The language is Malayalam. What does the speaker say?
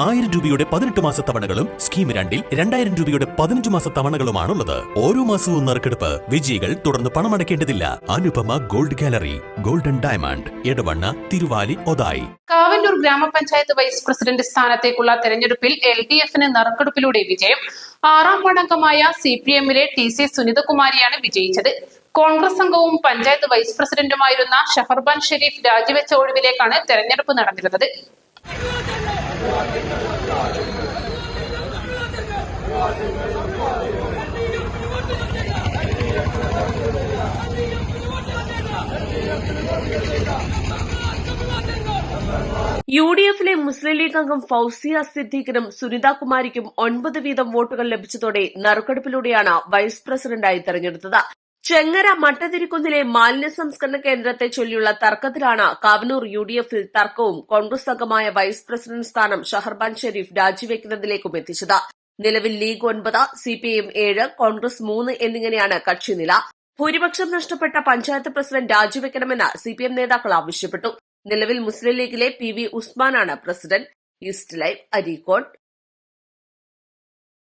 ആയിരം രൂപയുടെ പതിനെട്ട് മാസ തവണകളും സ്കീം രണ്ടിൽ രണ്ടായിരം രൂപയുടെ പതിനഞ്ച് മാസ തവണകളുമാണുള്ളത്. ഓരോ മാസവും നറുക്കെടുപ്പ് വിജയികൾ തുടർന്ന് പണമടയ്ക്കേണ്ടതില്ല. Anupama gold gallery golden diamond Edavanna Thiruvali Othayi. Kavannur ഗ്രാമപഞ്ചായത്ത് വൈസ് പ്രസിഡന്റ് സ്ഥാനത്തേക്കുള്ള തെരഞ്ഞെടുപ്പിൽ എൽ ഡി എഫിന് നറുക്കെടുപ്പിലൂടെ വിജയം. ആറാം വാർഡംഗമായ സി പി എമ്മിലെ ടി സി സുനിതകുമാരിയാണ് വിജയിച്ചത്. കോൺഗ്രസ് അംഗവും പഞ്ചായത്ത് വൈസ് പ്രസിഡന്റുമായിരുന്ന ഷഹർബാൻ ഷെരീഫ് രാജിവെച്ച ഒഴിവിലേക്കാണ് തെരഞ്ഞെടുപ്പ് നടന്നിരുന്നത്. യു ഡി എഫിലെ മുസ്ലിം ലീഗ് അംഗം ഫൌസിയ സിദ്ദീഖിനും സുനിത കുമാരിക്കും ഒൻപത് വീതം വോട്ടുകൾ ലഭിച്ചതോടെ നറുക്കെടുപ്പിലൂടെയാണ് വൈസ് പ്രസിഡന്റായി തെരഞ്ഞെടുത്തത്. ചെങ്ങര മട്ടതിരിക്കുന്നിലെ മാലിന്യ സംസ്കരണ കേന്ദ്രത്തെ ചൊല്ലിയുള്ള തർക്കത്തിലാണ് കാവനൂർ യു ഡി എഫിൽ തർക്കവും കോൺഗ്രസ് അംഗമായ വൈസ് പ്രസിഡന്റ് സ്ഥാനം ഷഹർബാൻ ഷെരീഫ് രാജിവെക്കുന്നതിലേക്കും എത്തിച്ചത്. നിലവിൽ ലീഗ് ഒൻപത് സിപിഐഎം ഏഴ് കോൺഗ്രസ് മൂന്ന് എന്നിങ്ങനെയാണ് കക്ഷിനില ഭൂരിപക്ഷം നഷ്ടപ്പെട്ട പഞ്ചായത്ത് പ്രസിഡന്റ് രാജിവെക്കണമെന്ന് സിപിഎം നേതാക്കൾ ആവശ്യപ്പെട്ടു. നിലവിൽ മുസ്ലിം ലീഗിലെ പി വി ഉസ്മാനാണ് പ്രസിഡന്റ്. East life Areekode.